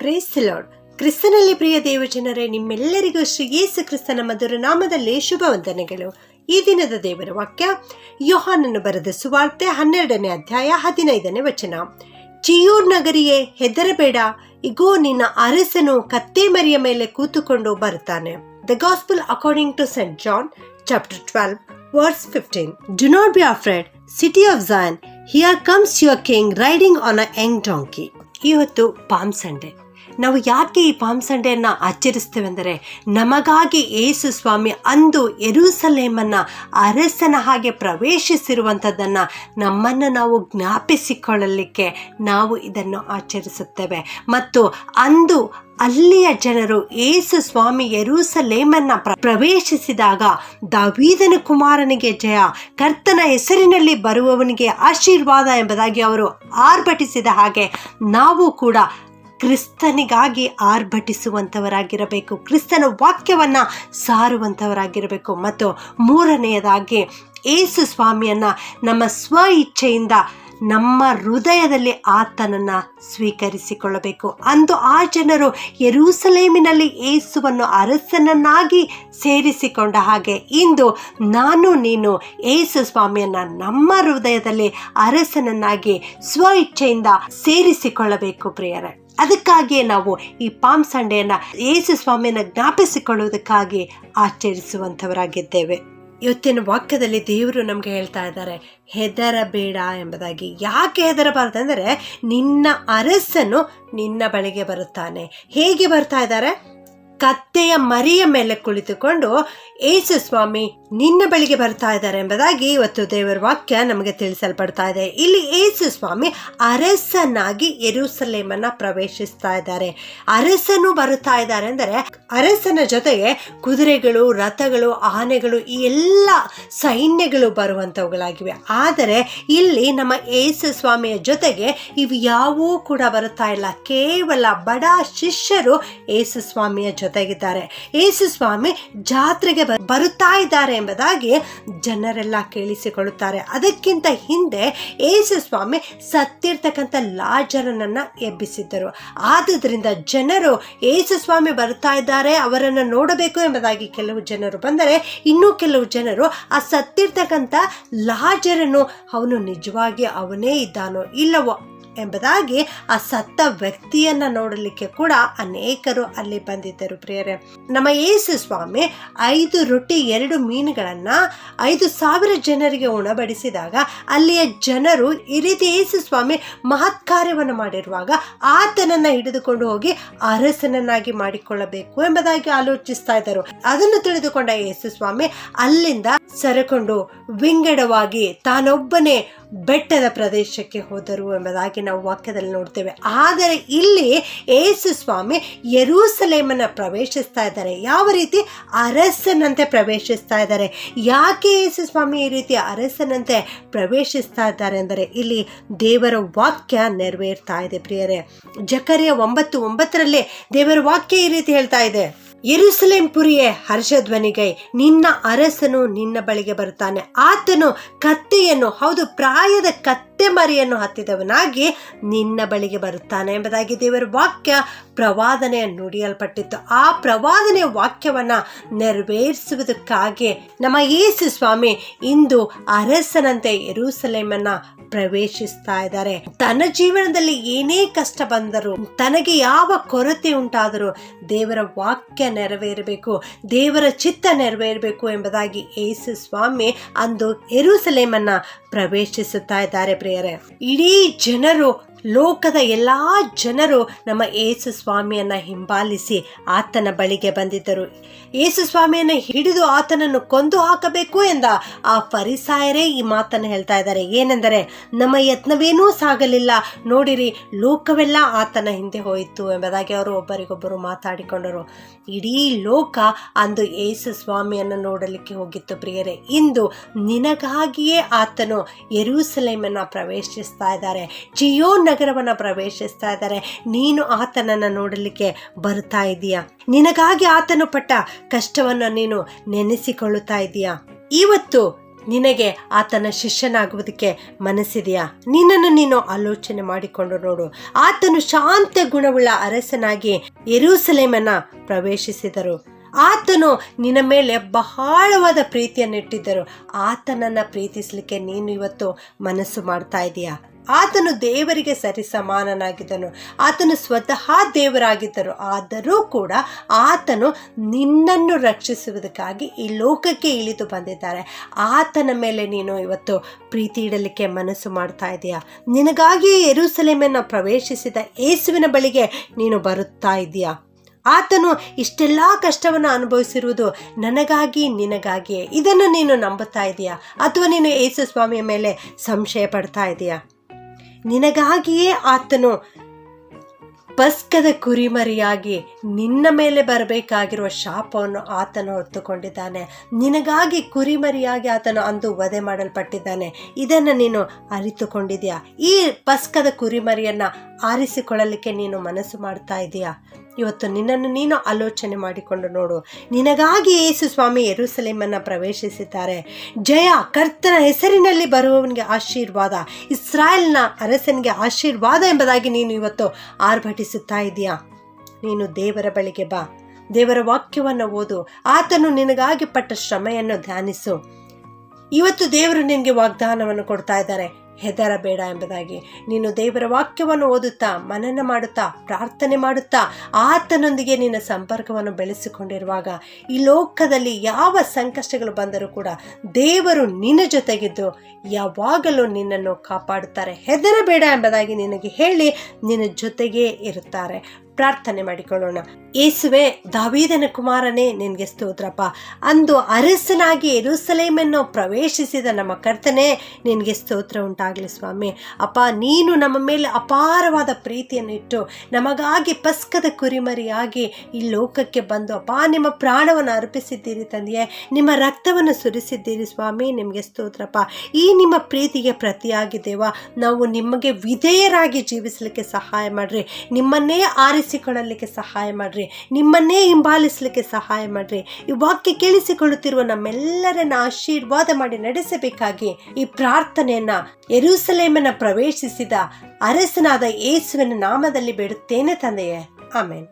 Praise lord ಕ್ರಿಸ್ತನಲ್ಲಿ ಪ್ರಿಯ ದೇವಜನರೇ ನಿಮ್ಮೆಲ್ಲರಿಗೂ ಶ್ರೀ ಯೇಸು ಕ್ರಿಸ್ತನ ಮಧುರ ನಾಮದಲ್ಲಿ ಶುಭ ವಂದನೆಗಳು. ಈ ದಿನದ ದೇವರ ವಾಕ್ಯ ಯೋಹಾನನ್ನು ಬರೆದ ಸುವಾರ್ತೆ ಹನ್ನೆರಡನೇ ಅಧ್ಯಾಯ ಹದಿನೈದನೇ ವಚನ. ಚಿಯೂರ್ ನಗರಿಯೇ, ಹೆದರಬೇಡ. ಇಗೋ, ನಿನ್ನ ಅರಸನು ಕತ್ತೆ ಮರಿಯ ಮೇಲೆ ಕೂತುಕೊಂಡು ಬರುತ್ತಾನೆ. The gospel according to saint John chapter twelve verse fifteen do not be afraid city of Zion here comes your king riding on a young donkey ಇವತ್ತು ಪಾಮ್ ಸಂಡೆ ನಾವು ಯಾಕೆ ಈ ಪಾಮ್ ಸಂಡೆಯನ್ನು ಆಚರಿಸ್ತೇವೆಂದರೆ ನಮಗಾಗಿ ಏಸು ಸ್ವಾಮಿ ಅಂದು ಎರುಸಲೇಮನ್ನು ಅರಸನ ಹಾಗೆ ಪ್ರವೇಶಿಸಿರುವಂಥದ್ದನ್ನು ನಮ್ಮನ್ನು ನಾವು ಜ್ಞಾಪಿಸಿಕೊಳ್ಳಲಿಕ್ಕೆ ನಾವು ಇದನ್ನು ಆಚರಿಸುತ್ತೇವೆ. ಮತ್ತು ಅಂದು ಅಲ್ಲಿಯ ಜನರು ಏಸು ಸ್ವಾಮಿ ಯರೂಸಲೇಮನ್ನು ಪ್ರ- ಪ್ರವೇಶಿಸಿದಾಗ ದಾವೀದನ ಕುಮಾರನಿಗೆ ಜಯ, ಕರ್ತನ ಹೆಸರಿನಲ್ಲಿ ಬರುವವನಿಗೆ ಆಶೀರ್ವಾದ ಎಂಬುದಾಗಿ ಅವರು ಆರ್ಭಟಿಸಿದ ಹಾಗೆ ನಾವು ಕೂಡ ಕ್ರಿಸ್ತನಿಗಾಗಿ ಆರ್ಭಟಿಸುವಂಥವರಾಗಿರಬೇಕು. ಕ್ರಿಸ್ತನ ವಾಕ್ಯವನ್ನು ಸಾರುವಂಥವರಾಗಿರಬೇಕು. ಮತ್ತು ಮೂರನೆಯದಾಗಿ ಏಸು ಸ್ವಾಮಿಯನ್ನು ನಮ್ಮ ಸ್ವ ಇಚ್ಛೆಯಿಂದ ನಮ್ಮ ಹೃದಯದಲ್ಲಿ ಆತನನ್ನು ಸ್ವೀಕರಿಸಿಕೊಳ್ಳಬೇಕು. ಅಂದು ಆ ಜನರು ಯರೂಸಲೇಮಿನಲ್ಲಿ ಏಸುವನ್ನು ಅರಸನನ್ನಾಗಿ ಸೇರಿಸಿಕೊಂಡ ಹಾಗೆ ಇಂದು ನಾನು ನೀನು ಏಸು ಸ್ವಾಮಿಯನ್ನು ನಮ್ಮ ಹೃದಯದಲ್ಲಿ ಅರಸನನ್ನಾಗಿ ಸ್ವ ಇಚ್ಛೆಯಿಂದ ಸೇರಿಸಿಕೊಳ್ಳಬೇಕು ಪ್ರಿಯರೇ. ಅದಕ್ಕಾಗಿಯೇ ನಾವು ಈ ಪಾಮ್ ಸಂಡೆಯನ್ನು ಯೇಸು ಸ್ವಾಮಿಯನ್ನ ಜ್ಞಾಪಿಸಿಕೊಳ್ಳುವುದಕ್ಕಾಗಿ ಆಚರಿಸುವಂಥವರಾಗಿದ್ದೇವೆ. ಇವತ್ತಿನ ವಾಕ್ಯದಲ್ಲಿ ದೇವರು ನಮಗೆ ಹೇಳ್ತಾ ಇದ್ದಾರೆ, ಹೆದರಬೇಡ ಎಂಬುದಾಗಿ. ಯಾಕೆ ಹೆದರಬಾರ್ದು ಅಂದರೆ, ನಿನ್ನ ಅರಸನು ನಿನ್ನ ಬಳಿಗೆ ಬರುತ್ತಾನೆ. ಹೇಗೆ ಬರ್ತಾ ಇದ್ದಾರೆ? ಕತ್ತೆಯ ಮರಿಯ ಮೇಲೆ ಕುಳಿತುಕೊಂಡು ಯೇಸು ಸ್ವಾಮಿ ನಿನ್ನ ಬಳಿಗೆ ಬರ್ತಾ ಇದ್ದಾರೆ ಎಂಬುದಾಗಿ ಇವತ್ತು ದೇವರ ವಾಕ್ಯ ನಮಗೆ ತಿಳಿಸಲ್ಪಡ್ತಾ ಇದೆ. ಇಲ್ಲಿ ಏಸು ಸ್ವಾಮಿ ಅರಸನಾಗಿ ಎರುಸಲೇಮನ್ನ ಪ್ರವೇಶಿಸ್ತಾ ಇದ್ದಾರೆ. ಅರಸನು ಬರುತ್ತಾ ಇದ್ದಾರೆ ಅಂದರೆ ಅರಸನ ಜೊತೆಗೆ ಕುದುರೆಗಳು, ರಥಗಳು, ಆನೆಗಳು ಈ ಎಲ್ಲ ಸೈನ್ಯಗಳು ಬರುವಂಥವುಗಳಾಗಿವೆ. ಆದರೆ ಇಲ್ಲಿ ನಮ್ಮ ಏಸು ಸ್ವಾಮಿಯ ಜೊತೆಗೆ ಇವು ಯಾವೂ ಕೂಡ ಬರುತ್ತಾ ಇಲ್ಲ. ಕೇವಲ ಬಡ ಶಿಷ್ಯರು ಏಸು ಸ್ವಾಮಿಯ ಜೊತೆಗಿದ್ದಾರೆ. ಏಸು ಸ್ವಾಮಿ ಜಾತ್ರೆಗೆ ಬರುತ್ತಾ ಇದ್ದಾರೆ ಎಂಬುದಾಗಿ ಜನರೆಲ್ಲ ಕೇಳಿಸಿಕೊಳ್ಳುತ್ತಾರೆ. ಅದಕ್ಕಿಂತ ಹಿಂದೆ ಏಸು ಸ್ವಾಮಿ ಸತ್ತಿರ್ತಕ್ಕಂಥ ಲಾಜರನನ್ನ ಎಬ್ಬಿಸಿದ್ದರು. ಆದುದರಿಂದ ಜನರು ಏಸು ಸ್ವಾಮಿ ಬರ್ತಾ ಇದ್ದಾರೆ, ಅವರನ್ನು ನೋಡಬೇಕು ಎಂಬುದಾಗಿ ಕೆಲವು ಜನರು ಬಂದರೆ, ಇನ್ನೂ ಕೆಲವು ಜನರು ಆ ಸತ್ತಿರ್ತಕ್ಕಂಥ ಲಾಜರನು ಅವನು ನಿಜವಾಗಿ ಅವನೇ ಇದ್ದಾನೋ ಇಲ್ಲವೋ ಎಂಬುದಾಗಿ ಆ ಸತ್ತ ವ್ಯಕ್ತಿಯನ್ನ ನೋಡಲಿಕ್ಕೆ ಕೂಡ ಅನೇಕರು ಅಲ್ಲಿ ಬಂದಿದ್ದರು ಪ್ರಿಯರೇ. ನಮ್ಮ ಯೇಸು ಸ್ವಾಮಿ ಐದು ರೊಟ್ಟಿ, ಎರಡು ಮೀನುಗಳನ್ನ ಐದು ಸಾವಿರ ಜನರಿಗೆ ಉಣಬಡಿಸಿದಾಗ ಅಲ್ಲಿಯ ಜನರು ಈ ರೀತಿ ಯೇಸು ಸ್ವಾಮಿ ಮಹತ್ ಕಾರ್ಯವನ್ನು ಮಾಡಿರುವಾಗ ಆತನನ್ನ ಹಿಡಿದುಕೊಂಡು ಹೋಗಿ ಅರಸನನ್ನಾಗಿ ಮಾಡಿಕೊಳ್ಳಬೇಕು ಎಂಬುದಾಗಿ ಆಲೋಚಿಸ್ತಾ ಇದ್ದರು. ಅದನ್ನು ತಿಳಿದುಕೊಂಡ ಯೇಸು ಸ್ವಾಮಿ ಅಲ್ಲಿಂದ ಸರಕೊಂಡು ವಿಂಗಡವಾಗಿ ತಾನೊಬ್ಬನೇ ಬೆಟ್ಟದ ಪ್ರದೇಶಕ್ಕೆ ಹೋದರು ಎಂಬುದಾಗಿ ನಾವು ವಾಕ್ಯದಲ್ಲಿ ನೋಡ್ತೇವೆ. ಆದರೆ ಇಲ್ಲಿ ಏಸು ಸ್ವಾಮಿ ಯರೂಸಲೇಮನ್ನು ಪ್ರವೇಶಿಸ್ತಾ ಇದ್ದಾರೆ. ಯಾವ ರೀತಿ? ಅರಸನಂತೆ ಪ್ರವೇಶಿಸ್ತಾ ಇದ್ದಾರೆ. ಯಾಕೆ ಯೇಸು ಸ್ವಾಮಿ ಈ ರೀತಿ ಅರಸನಂತೆ ಪ್ರವೇಶಿಸ್ತಾ ಇದ್ದಾರೆ ಅಂದರೆ ಇಲ್ಲಿ ದೇವರ ವಾಕ್ಯ ನೆರವೇರ್ತಾ ಇದೆ ಪ್ರಿಯರೇ. ಜಕರಿಯ ಒಂಬತ್ತು ಒಂಬತ್ತರಲ್ಲಿ ದೇವರ ವಾಕ್ಯ ಈ ರೀತಿ ಹೇಳ್ತಾ ಇದೆ. ಪುರಿಯೇ ಹರ್ಷಧ್ವನಿಗೈ ನಿನ್ನ ಅರಸನು ನಿನ್ನ ಬಳಿಗೆ ಬರುತ್ತಾನೆ ಆತನು ಕತ್ತೆಯನ್ನು ಹೌದು ಪ್ರಾಯದ ಕತ್ತೆ ಮರಿಯನ್ನು ಹತ್ತಿದವನಾಗಿ ನಿನ್ನ ಬಳಿಗೆ ಬರುತ್ತಾನೆ ಎಂಬುದಾಗಿ ದೇವರ ವಾಕ್ಯ ಪ್ರವಾದನೆ ನುಡಿಯಲ್ಪಟ್ಟಿತ್ತು. ಆ ಪ್ರವಾದನೆ ವಾಕ್ಯವನ್ನ ನೆರವೇರಿಸುವುದಕ್ಕಾಗಿ ನಮ್ಮ ಯೇಸು ಸ್ವಾಮಿ ಇಂದು ಅರಸನಂತೆ ಯೆರೂಸಲೇಮನ್ನ ಪ್ರವೇಶಿಸ್ತಾ ಇದ್ದಾರೆ. ತನ್ನ ಜೀವನದಲ್ಲಿ ಏನೇ ಕಷ್ಟ ಬಂದರೂ, ತನಗೆ ಯಾವ ಕೊರತೆ ಉಂಟಾದರೂ ದೇವರ ವಾಕ್ಯ ನೆರವೇರಬೇಕು, ದೇವರ ಚಿತ್ತ ನೆರವೇರಬೇಕು ಎಂಬುದಾಗಿ ಯೇಸು ಸ್ವಾಮಿ ಅಂದು ಎರೂಸಲೇಮನ್ನ ಪ್ರವೇಶಿಸುತ್ತಾ ಇದ್ದಾರೆ. ಪ್ರಿಯರೇ ಇಡೀ ಜನರು ಲೋಕದ ಎಲ್ಲ ಜನರು ನಮ್ಮ ಏಸು ಸ್ವಾಮಿಯನ್ನ ಹಿಂಬಾಲಿಸಿ ಆತನ ಬಳಿಗೆ ಬಂದಿದ್ದರು. ಏಸು ಸ್ವಾಮಿಯನ್ನು ಹಿಡಿದು ಆತನನ್ನು ಕೊಂದು ಹಾಕಬೇಕು ಎಂದ ಆ ಫರಿಸಾಯರೇ ಈ ಮಾತನ್ನು ಹೇಳ್ತಾ ಇದ್ದಾರೆ. ಏನೆಂದರೆ, ನಮ್ಮ ಯತ್ನವೇನೂ ಸಾಗಲಿಲ್ಲ. ನೋಡಿರಿ, ಲೋಕವೆಲ್ಲ ಆತನ ಹಿಂದೆ ಹೋಯಿತು ಎಂಬುದಾಗಿ ಅವರು ಒಬ್ಬರಿಗೊಬ್ಬರು ಮಾತಾಡಿಕೊಂಡರು. ಇಡೀ ಲೋಕ ಅಂದು ಏಸು ಸ್ವಾಮಿಯನ್ನು ನೋಡಲಿಕ್ಕೆ ಹೋಗಿತ್ತು ಪ್ರಿಯರೇ. ಇಂದು ನಿನಗಾಗಿಯೇ ಆತನು ಯೆರೂಸಲೇಮನ್ನ ಪ್ರವೇಶಿಸ್ತಾ ಇದ್ದಾರೆ. ಚಿಯೋ ನಗರವನ್ನು ಪ್ರವೇಶಿಸ್ತಾ ಇದ್ದಾರೆ. ನೀನು ಆತನನ್ನು ನೋಡಲಿಕ್ಕೆ ಬರ್ತಾ ಇದೀಯಾ. ನಿನಗಾಗಿ ಆತನು ಪಟ್ಟ ಕಷ್ಟವನ್ನು ನೀನು ನೆನೆಸಿಕೊಳ್ಳುತ್ತಾ ಇದೀಯಾ. ಇವತ್ತು ನಿನಗೆ ಆತನ ಶಿಷ್ಯನಾಗುವುದಕ್ಕೆ ಮನಸ್ಸಿದೆಯಾ? ನಿನ್ನನ್ನು ನೀನು ಆಲೋಚನೆ ಮಾಡಿಕೊಂಡು ನೋಡು. ಆತನು ಶಾಂತ ಗುಣವುಳ್ಳ ಅರಸನಾಗಿ ಎರೂಸಲೇಮನ್ನ ಪ್ರವೇಶಿಸಿದರು. ಆತನು ನಿನ್ನ ಮೇಲೆ ಬಹಳವಾದ ಪ್ರೀತಿಯನ್ನಿಟ್ಟಿದ್ದರು. ಆತನನ್ನ ಪ್ರೀತಿಸಲಿಕ್ಕೆ ನೀನು ಇವತ್ತು ಮನಸ್ಸು ಮಾಡ್ತಾ ಇದೀಯಾ? ಆತನು ದೇವರಿಗೆ ಸರಿ ಸಮಾನನಾಗಿದ್ದನು ಆತನು ಸ್ವತಃ ದೇವರಾಗಿದ್ದರು. ಆದರೂ ಕೂಡ ಆತನು ನಿನ್ನನ್ನು ರಕ್ಷಿಸುವುದಕ್ಕಾಗಿ ಈ ಲೋಕಕ್ಕೆ ಇಳಿದು ಬಂದಿದ್ದಾರೆ. ಆತನ ಮೇಲೆ ನೀನು ಇವತ್ತು ಪ್ರೀತಿ ಇಡಲಿಕ್ಕೆ ಮನಸ್ಸು ಮಾಡ್ತಾ ಇದೆಯಾ? ನಿನಗಾಗಿ ಎರುಸಲೇಮನ್ನು ಪ್ರವೇಶಿಸಿದ ಯೇಸುವಿನ ಬಳಿಗೆ ನೀನು ಬರುತ್ತಾ ಇದೆಯಾ? ಆತನು ಇಷ್ಟೆಲ್ಲ ಕಷ್ಟವನ್ನು ಅನುಭವಿಸಿರುವುದು ನನಗಾಗಿ, ನಿನಗಾಗಿಯೇ. ಇದನ್ನು ನೀನು ನಂಬುತ್ತಾ ಇದೆಯಾ? ಅಥವಾ ನೀನು ಯೇಸು ಸ್ವಾಮಿಯ ಮೇಲೆ ಸಂಶಯ ಪಡ್ತಾ ಇದೆಯಾ? ನಿನಗಾಗಿಯೇ ಆತನು ಪಸ್ಕದ ಕುರಿಮರಿಯಾಗಿ ನಿನ್ನ ಮೇಲೆ ಬರಬೇಕಾಗಿರುವ ಶಾಪವನ್ನು ಆತನು ಹೊತ್ತುಕೊಂಡಿದ್ದಾನೆ. ನಿನಗಾಗಿ ಕುರಿಮರಿಯಾಗಿ ಆತನು ಅಂದು ವಧೆ ಮಾಡಲ್ಪಟ್ಟಿದ್ದಾನೆ. ಇದನ್ನು ನೀನು ಅರಿತುಕೊಂಡಿದೆಯಾ ಈ ಪಸ್ಕದ ಕುರಿಮರಿಯನ್ನು ಆರಿಸಿಕೊಳ್ಳಲಿಕ್ಕೆ ನೀನು ಮನಸ್ಸು ಮಾಡ್ತಾ ಇದೆಯಾ? ಇವತ್ತು ನಿನ್ನನ್ನು ನೀನು ಆಲೋಚನೆ ಮಾಡಿಕೊಂಡು ನೋಡು. ನಿನಗಾಗಿ ಯೇಸು ಸ್ವಾಮಿ ಯರುಸಲೇಮನ್ನು ಪ್ರವೇಶಿಸಿದ್ದಾರೆ. ಜಯ ಕರ್ತನ ಹೆಸರಿನಲ್ಲಿ ಬರುವವನಿಗೆ ಆಶೀರ್ವಾದ, ಇಸ್ರಾಯೇಲ್ನ ಅರಸನಿಗೆ ಆಶೀರ್ವಾದ ಎಂಬುದಾಗಿ ನೀನು ಇವತ್ತು ಆರ್ಭಟಿಸುತ್ತಾ ಇದೆಯಾ? ನೀನು ದೇವರ ಬಳಿಗೆ ಬಾ. ದೇವರ ವಾಕ್ಯವನ್ನು ಓದು. ಆತನು ನಿನಗಾಗಿ ಪಟ್ಟ ಶ್ರಮೆಯನ್ನು ಧ್ಯಾನಿಸು. ಇವತ್ತು ದೇವರು ನಿನಗೆ ವಾಗ್ದಾನವನ್ನು ಕೊಡ್ತಾ ಇದ್ದಾರೆ. ಹೆದರಬೇಡ ಎಂಬುದಾಗಿ. ನೀನು ದೇವರ ವಾಕ್ಯವನ್ನು ಓದುತ್ತಾ, ಮನನ ಮಾಡುತ್ತಾ, ಪ್ರಾರ್ಥನೆ ಮಾಡುತ್ತಾ, ಆತನೊಂದಿಗೆ ನಿನ್ನ ಸಂಪರ್ಕವನ್ನು ಬೆಳೆಸಿಕೊಂಡಿರುವಾಗ ಈ ಲೋಕದಲ್ಲಿ ಯಾವ ಸಂಕಷ್ಟಗಳು ಬಂದರೂ ಕೂಡ ದೇವರು ನಿನ್ನ ಜೊತೆಗಿದ್ದು ಯಾವಾಗಲೂ ನಿನ್ನನ್ನು ಕಾಪಾಡುತ್ತಾರೆ. ಹೆದರಬೇಡ ಎಂಬುದಾಗಿ ನಿನಗೆ ಹೇಳಿ ನಿನ್ನ ಜೊತೆಗೇ ಇರುತ್ತಾರೆ. ಪ್ರಾರ್ಥನೆ ಮಾಡಿಕೊಳ್ಳೋಣ. ಏಸುವೆ, ದಾವೀದನ ಕುಮಾರನೇ, ನಿನಗೆ ಸ್ತೋತ್ರಪ್ಪ. ಅಂದು ಅರಸನಾಗಿ ಎರುಸಲೇಮನ್ನು ಪ್ರವೇಶಿಸಿದ ನಮ್ಮ ಕರ್ತನೆ, ನಿನಗೆ ಸ್ತೋತ್ರ ಉಂಟಾಗಲಿ ಸ್ವಾಮಿ. ಅಪ್ಪ, ನೀನು ನಮ್ಮ ಮೇಲೆ ಅಪಾರವಾದ ಪ್ರೀತಿಯನ್ನು ಇಟ್ಟು, ನಮಗಾಗಿ ಪಸ್ಕದ ಕುರಿಮರಿಯಾಗಿ ಈ ಲೋಕಕ್ಕೆ ಬಂದು, ಅಪ್ಪ, ನಿಮ್ಮ ಪ್ರಾಣವನ್ನು ಅರ್ಪಿಸಿದ್ದೀರಿ ತಂದೆಯೇ. ನಿಮ್ಮ ರಕ್ತವನ್ನು ಸುರಿಸಿದ್ದೀರಿ ಸ್ವಾಮಿ, ನಿಮಗೆ ಸ್ತೋತ್ರಪ್ಪ. ಈ ನಿಮ್ಮ ಪ್ರೀತಿಗೆ ಪ್ರತಿಯಾಗಿದ್ದೇವ ನಾವು ನಿಮಗೆ ವಿಧೇಯರಾಗಿ ಜೀವಿಸಲಿಕ್ಕೆ ಸಹಾಯ ಮಾಡ್ರಿ. ನಿಮ್ಮನ್ನೇ ಆರಿಸಿಕೊಳ್ಳಲಿಕ್ಕೆ ಸಹಾಯ ಮಾಡ್ರಿ. ನಿಮ್ಮನ್ನೇ ಹಿಂಬಾಲಿಸಲಿಕ್ಕೆ ಸಹಾಯ ಮಾಡ್ರಿ. ಈ ವಾಕ್ಯ ಕೇಳಿಸಿಕೊಳ್ಳುತ್ತಿರುವ ನಮ್ಮೆಲ್ಲರನ್ನ ಆಶೀರ್ವಾದ ಮಾಡಿ ನಡೆಸಬೇಕಾಗಿ ಈ ಪ್ರಾರ್ಥನೆಯನ್ನ ಎರುಸಲೇಮನ್ನ ಪ್ರವೇಶಿಸಿದ ಅರಸನಾದ ಯೇಸುವಿನ ನಾಮದಲ್ಲಿ ಬೇಡುತ್ತೇನೆ ತಂದೆಯೇ. ಆಮೇಲೆ